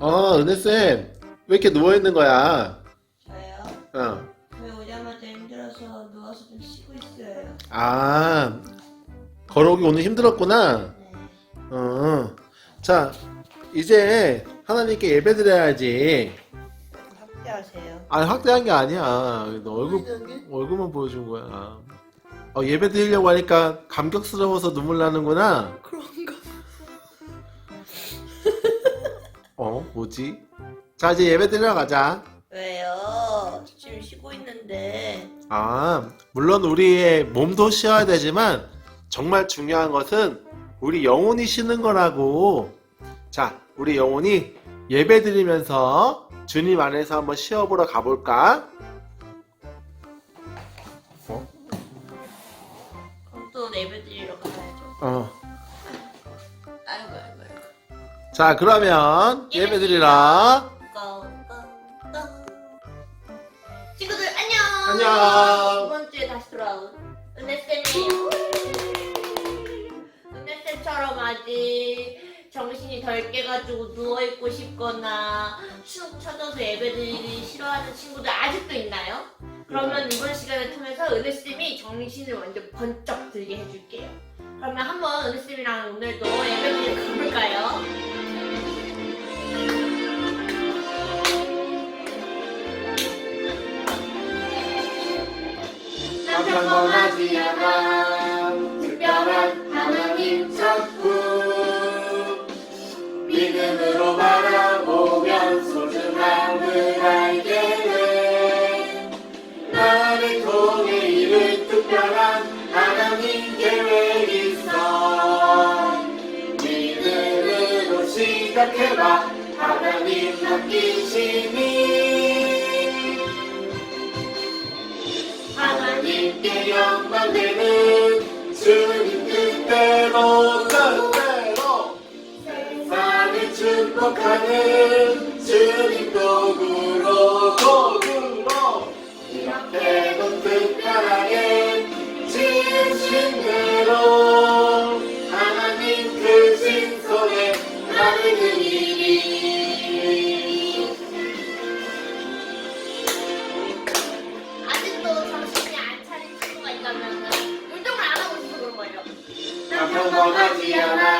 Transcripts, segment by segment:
어, 은혜쌤. 왜 이렇게 누워있는 거야? 저요? 어. 저 오자마자 힘들어서 누워서 좀 쉬고 있어요. 아, 걸어오기 오늘 힘들었구나. 네. 어. 자, 이제 하나님께 예배 드려야지. 확대하세요. 아니, 확대한 게 아니야. 너 얼굴, 얼굴만 보여준 거야. 어, 예배 드리려고 하니까 감격스러워서 눈물 나는구나. 그런가? 어, 뭐지? 자, 이제 예배 드리러 가자. 왜요? 지금 쉬고 있는데. 아, 물론 우리의 몸도 쉬어야 되지만 정말 중요한 것은 우리 영혼이 쉬는 거라고. 자, 우리 영혼이 예배 드리면서 주님 안에서 한번 쉬어보러 가볼까? 어? 그럼 또 예배 드리러 가야죠. 어. 자, 그러면 예배 드리러. 꽁꽁꽁. 친구들, 안녕! 안녕. 이번 주에 다시 돌아온 은혜쌤이에요. 은혜쌤처럼 아직 정신이 덜 깨가지고 누워있고 싶거나 축 처져서 예배드리기 싫어하는 친구들 아직도 있나요? 그러면 이번 시간을 통해서 은혜쌤이 정신을 완전 번쩍 들게 해줄게요. 그러면 한번 은혜쌤이랑 오늘도 예배드리러 가볼까요? 평범하지 않아 특별한 하나님 찾고 믿음으로 바라보면 소중함을 알게 돼 나를 통해 이룰 특별한 하나님 계획 있어 믿음으로 시작해봐 하나님 맡기시니 되는 주님 뜻대로 뜻대로. 세상을 축복하는 주님 도구로 도구로. 이렇게도 특별하게 지으신 대로 평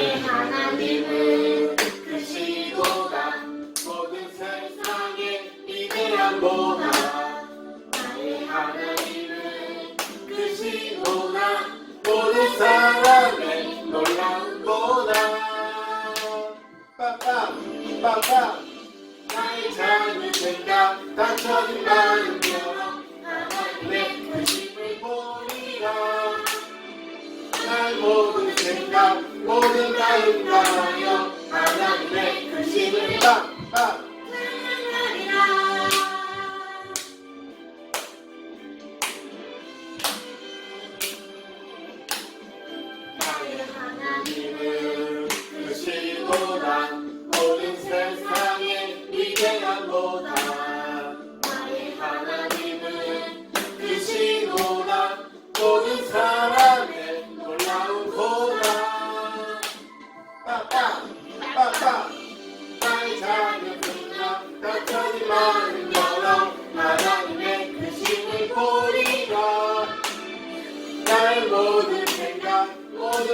나의 하나님은 크시도다 모든 세상의 위대함보다. 나의 하나님은 크시도다 모든 사람의 놀라움보다. 빰빰 빰빰 나의 작은 생각 닫혀진 마음 열어 하나님의 크심을 보리라. 날 모든 생각 마음 다하여 하나님의 그 힘을 빡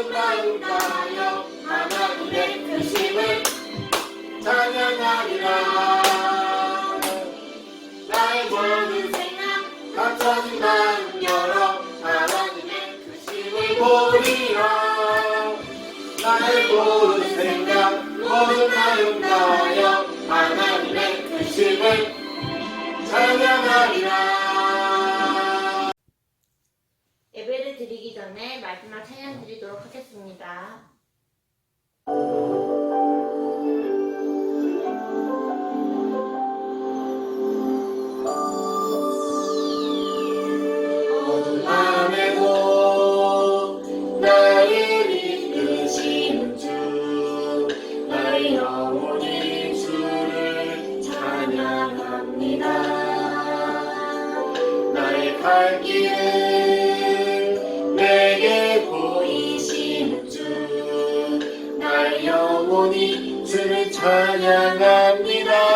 다하여 하나님의 그 힘을 찬양하리라. 나의 모든 생각 갇혀진 마음 열어 하나님의 그 힘을 보리라. 나의 모든 생각 모든 다하여 하나님의 그 힘을 찬양하리라 드리기 전에 마지막 찬양 드리도록 하겠습니다. 영혼이 주를 찬양합니다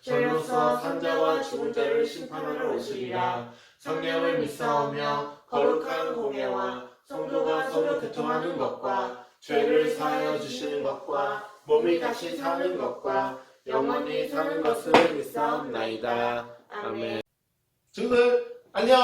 절로서 산자와 죽은 자를 심판하러 오시리라 성령을 믿사오며 거룩한 공예와 성도가 서로 교통하는 것과 죄를 사하여 주시는 것과 몸이 다시 사는 것과 영원히 사는 것을 믿사옵나이다 아멘 친구들 안녕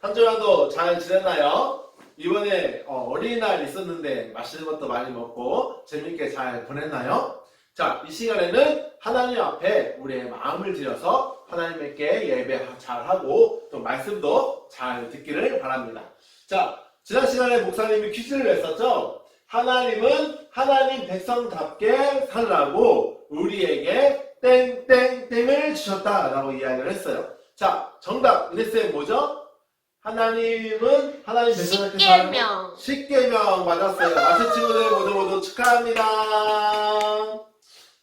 한 주간도 잘 지냈나요? 이번에 어, 어린이날 있었는데 맛있는 것도 많이 먹고 재밌게 잘 보냈나요? 자, 이 시간에는 하나님 앞에 우리의 마음을 들여서 하나님께 예배 잘 하고 또 말씀도 잘 듣기를 바랍니다. 자, 지난 시간에 목사님이 퀴즈를 냈었죠? 하나님은 하나님 백성답게 살라고 우리에게 땡땡땡을 주셨다라고 이야기를 했어요. 자, 정답 이랬어요 뭐죠? 하나님은 하나님 백성답게 살라고 십계명 십계명 맞았어요. 마트 친구들 모두 모두 축하합니다.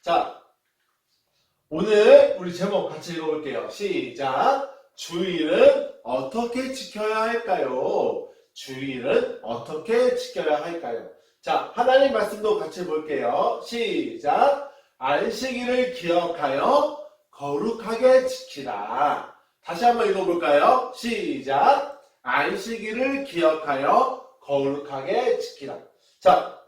자, 오늘 우리 제목 같이 읽어볼게요. 시작. 주일은 어떻게 지켜야 할까요? 주일은 어떻게 지켜야 할까요? 자, 하나님 말씀도 같이 볼게요. 시작. 안식일을 기억하여 거룩하게 지키라. 다시 한번 읽어볼까요? 시작. 안식일을 기억하여 거룩하게 지키라. 자,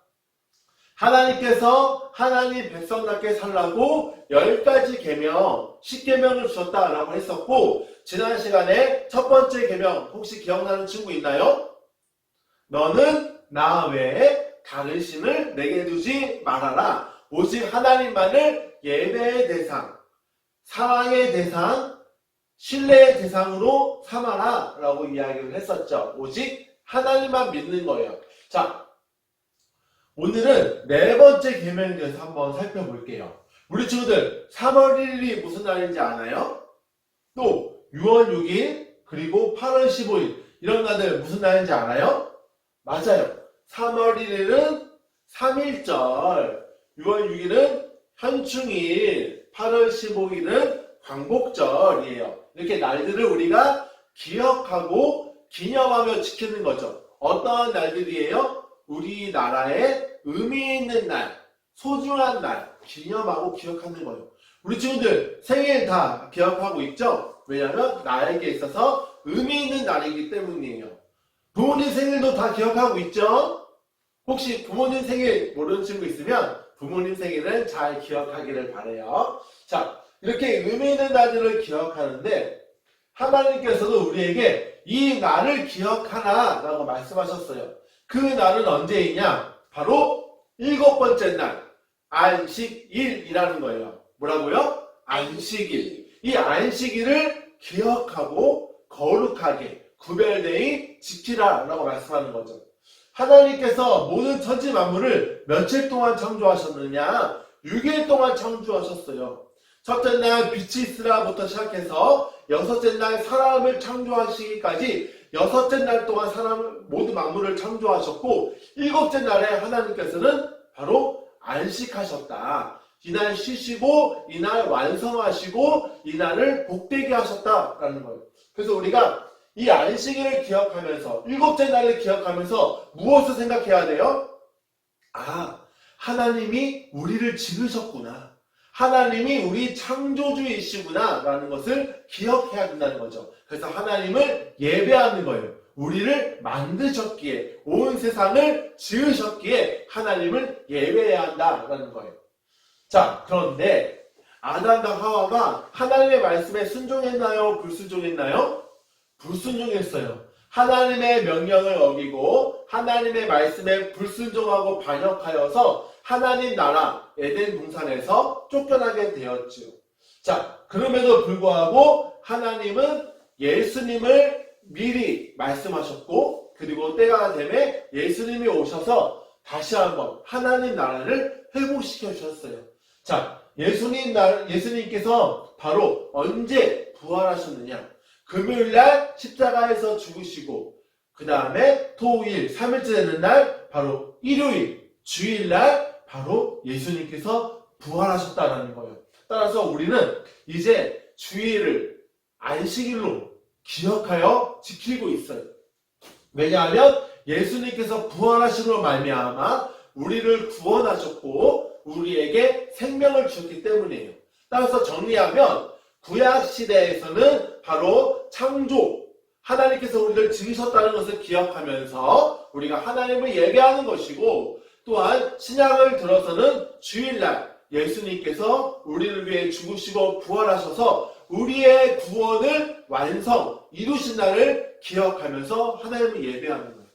하나님께서 하나님 백성답게 살라고 열 가지 계명, 십계명을 주셨다라고 했었고 지난 시간에 첫 번째 계명 혹시 기억나는 친구 있나요? 너는 나 외에 다른 신을 내게 두지 말아라. 오직 하나님만을 예배의 대상, 사랑의 대상, 신뢰의 대상으로 삼아라 라고 이야기를 했었죠. 오직 하나님만 믿는 거예요. 자, 오늘은 네 번째 계명에 대해서 한번 살펴볼게요. 우리 친구들 3월 1일이 무슨 날인지 아나요? 또 6월 6일 그리고 8월 15일 이런 날들 무슨 날인지 알아요? 맞아요. 3월 1일은 3일절, 6월 6일은 현충일, 8월 15일은 광복절이에요. 이렇게 날들을 우리가 기억하고 기념하며 지키는 거죠. 어떠한 날들이에요? 우리나라의 의미 있는 날, 소중한 날, 기념하고 기억하는 거예요. 우리 친구들 생일 다 기억하고 있죠? 왜냐하면 나에게 있어서 의미 있는 날이기 때문이에요. 부모님 생일도 다 기억하고 있죠? 혹시 부모님 생일 모르는 친구 있으면 부모님 생일은 잘 기억하기를 바래요. 자, 이렇게 의미 있는 날들을 기억하는데 하나님께서도 우리에게 이 날을 기억하라라고 말씀하셨어요. 그 날은 언제이냐? 바로 일곱 번째 날, 안식일이라는 거예요. 뭐라고요? 안식일. 이 안식일을 기억하고 거룩하게 구별되이 지키라 라고 말씀하는 거죠. 하나님께서 모든 천지 만물을 며칠 동안 창조하셨느냐? 6일 동안 창조하셨어요. 첫째 날 빛이 있으라부터 시작해서 여섯째 날 사람을 창조하시기까지 여섯째 날 동안 사람 모든 만물을 창조하셨고 일곱째 날에 하나님께서는 바로 안식하셨다. 이날 쉬시고 이날 완성하시고 이날을 복되게 하셨다라는 거예요. 그래서 우리가 이 안식일을 기억하면서 일곱째 날을 기억하면서 무엇을 생각해야 돼요? 아, 하나님이 우리를 지으셨구나. 하나님이 우리 창조주이시구나. 라는 것을 기억해야 된다는 거죠. 그래서 하나님을 예배하는 거예요. 우리를 만드셨기에, 온 세상을 지으셨기에 하나님을 예배해야 한다라는 거예요. 자, 그런데 아담과 하와가 하나님의 말씀에 순종했나요? 불순종했나요? 불순종했어요. 하나님의 명령을 어기고 하나님의 말씀에 불순종하고 반역하여서 하나님 나라 에덴 동산에서 쫓겨나게 되었지요. 자, 그럼에도 불구하고 하나님은 예수님을 미리 말씀하셨고 그리고 때가 되매 예수님이 오셔서 다시 한번 하나님 나라를 회복시켜 주셨어요. 자, 예수님 나 예수님께서 바로 언제 부활하셨느냐? 금요일 날 십자가에서 죽으시고 그 다음에 토일 3일째 되는 날 바로 일요일 주일 날 바로 예수님께서 부활하셨다는 거예요. 따라서 우리는 이제 주일을 안식일로 기억하여 지키고 있어요. 왜냐하면 예수님께서 부활하심으로 말미암아 우리를 구원하셨고 우리에게 생명을 주셨기 때문이에요. 따라서 정리하면 구약 시대에서는 바로 창조 하나님께서 우리를 지으셨다는 것을 기억하면서 우리가 하나님을 예배하는 것이고 또한 신약을 들어서는 주일날 예수님께서 우리를 위해 죽으시고 부활하셔서 우리의 구원을 완성 이루신 날을 기억하면서 하나님을 예배하는 거예요.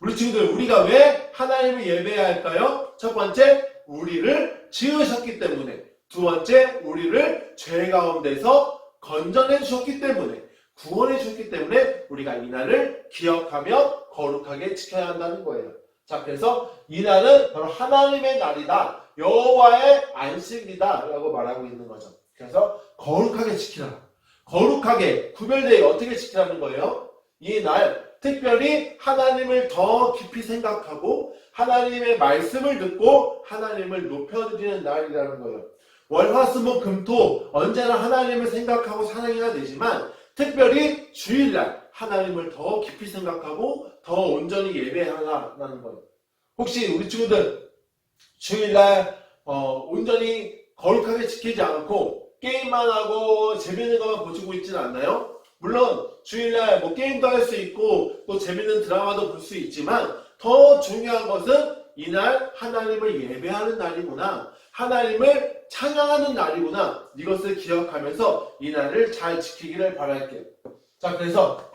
우리 친구들 우리가 왜 하나님을 예배해야 할까요? 첫 번째 우리를 지으셨기 때문에 두 번째 우리를 죄 가운데서 건져내 주셨기 때문에 구원해 주셨기 때문에 우리가 이 날을 기억하며 거룩하게 지켜야 한다는 거예요. 자 그래서 이 날은 바로 하나님의 날이다. 여호와의 안식이다라고 말하고 있는 거죠. 그래서 거룩하게 지키라. 거룩하게 구별되어 어떻게 지키라는 거예요? 이 날 특별히 하나님을 더 깊이 생각하고 하나님의 말씀을 듣고 하나님을 높여드리는 날이라는 거예요. 월화수목 금토 언제나 하나님을 생각하고 사랑해야 되지만 특별히 주일날 하나님을 더 깊이 생각하고 더 온전히 예배하라는 거예요. 혹시 우리 친구들 주일날 어, 온전히 거룩하게 지키지 않고 게임만 하고 재밌는 것만 보시고 있지는 않나요? 물론 주일날 뭐 게임도 할 수 있고 또 재밌는 드라마도 볼 수 있지만 더 중요한 것은 이날 하나님을 예배하는 날이구나. 하나님을 찬양하는 날이구나. 이것을 기억하면서 이 날을 잘 지키기를 바랄게요. 자, 그래서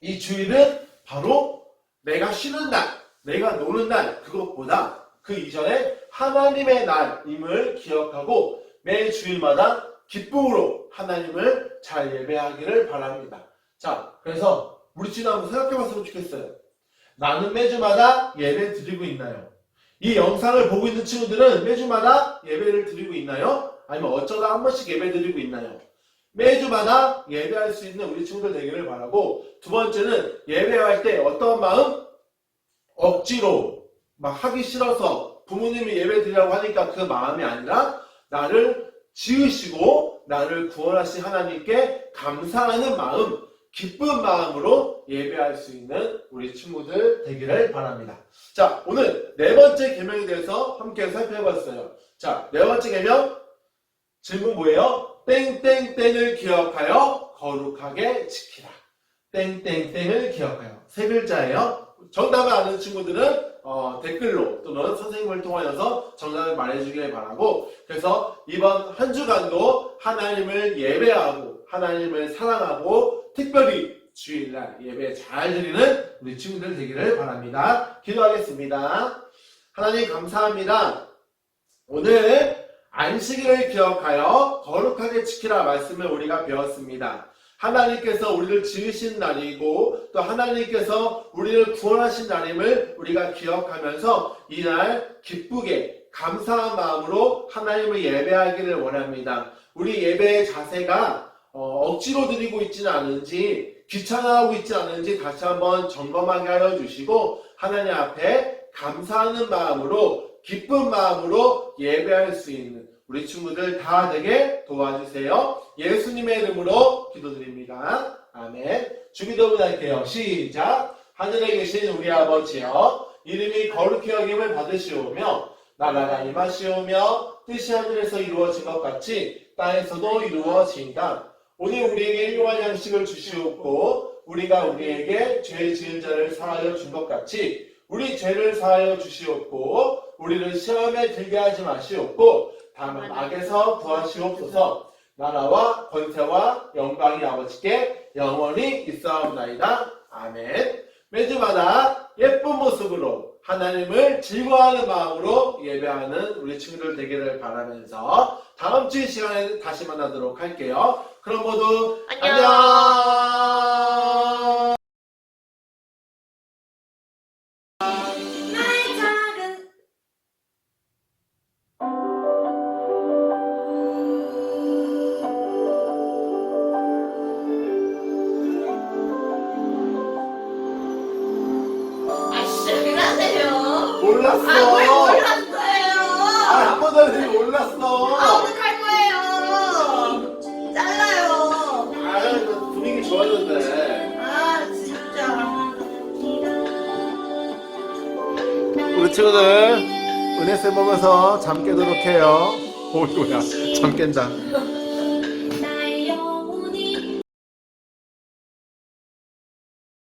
이 주일은 바로 내가 쉬는 날, 내가 노는 날, 그것보다 그 이전에 하나님의 날임을 기억하고 매 주일마다 기쁨으로 하나님을 잘 예배하기를 바랍니다. 자, 그래서 우리 친구 한번 생각해 봤으면 좋겠어요. 나는 매주마다 예배 드리고 있나요? 이 영상을 보고 있는 친구들은 매주마다 예배를 드리고 있나요? 아니면 어쩌다 한 번씩 예배 드리고 있나요? 매주마다 예배할 수 있는 우리 친구들 되기를 바라고 두 번째는 예배할 때 어떤 마음? 억지로 막 하기 싫어서 부모님이 예배 드리라고 하니까 그 마음이 아니라 나를 지으시고 나를 구원하신 하나님께 감사하는 마음, 기쁜 마음으로 예배할 수 있는 우리 친구들 되기를 바랍니다. 자, 오늘 네 번째 계명에 대해서 함께 살펴봤어요. 자, 네 번째 계명 질문 뭐예요? 땡땡땡을 기억하여 거룩하게 지키라. 땡땡땡을 기억하여 세 글자예요. 정답을 아는 친구들은 어, 댓글로 또는 선생님을 통하여서 정답을 말해주길 바라고 그래서 이번 한 주간도 하나님을 예배하고 하나님을 사랑하고 특별히 주일날 예배 잘 드리는 우리 친구들 되기를 바랍니다. 기도하겠습니다. 하나님 감사합니다. 오늘 안식일을 기억하여 거룩하게 지키라 말씀을 우리가 배웠습니다. 하나님께서 우리를 지으신 날이고 또 하나님께서 우리를 구원하신 날임을 우리가 기억하면서 이날 기쁘게 감사한 마음으로 하나님을 예배하기를 원합니다. 우리 예배의 자세가 어, 억지로 드리고 있지는 않은지 귀찮아하고 있지 않은지 다시 한번 점검하게 하여 주시고 하나님 앞에 감사하는 마음으로 기쁜 마음으로 예배할 수 있는 우리 친구들 다 되게 도와주세요. 예수님의 이름으로 기도드립니다. 아멘. 주기도문 할게요. 시작. 하늘에 계신 우리 아버지여 이름이 거룩히 여김을 받으시오며 나라가 임하시오며 뜻이 하늘에서 이루어진 것 같이 땅에서도 이루어진다. 오늘 우리에게 일용할 양식을 주시옵고 우리가 우리에게 죄 지은 자를 사하여 준 것 같이 우리 죄를 사하여 주시옵고 우리를 시험에 들게 하지 마시옵고 다만 악에서 구하시옵소서 나라와 권세와 영광이 아버지께 영원히 있사옵나이다. 아멘. 매주마다 예쁜 모습으로 하나님을 즐거워하는 마음으로 예배하는 우리 친구들 되기를 바라면서 다음 주 시간에 다시 만나도록 할게요. 그럼 모두 안녕. 안녕. 그러세요? 몰랐어. 아왜 몰랐어요? 아, 한 번도 안 몰랐어. 아 어떡할 거예요? 잘라요. 아, 분위기 좋아졌네. 아 진짜. 우리 친구들 은혜쌤 보면서 잠 깨도록 해요. 오, 이거야. 잠 깬다.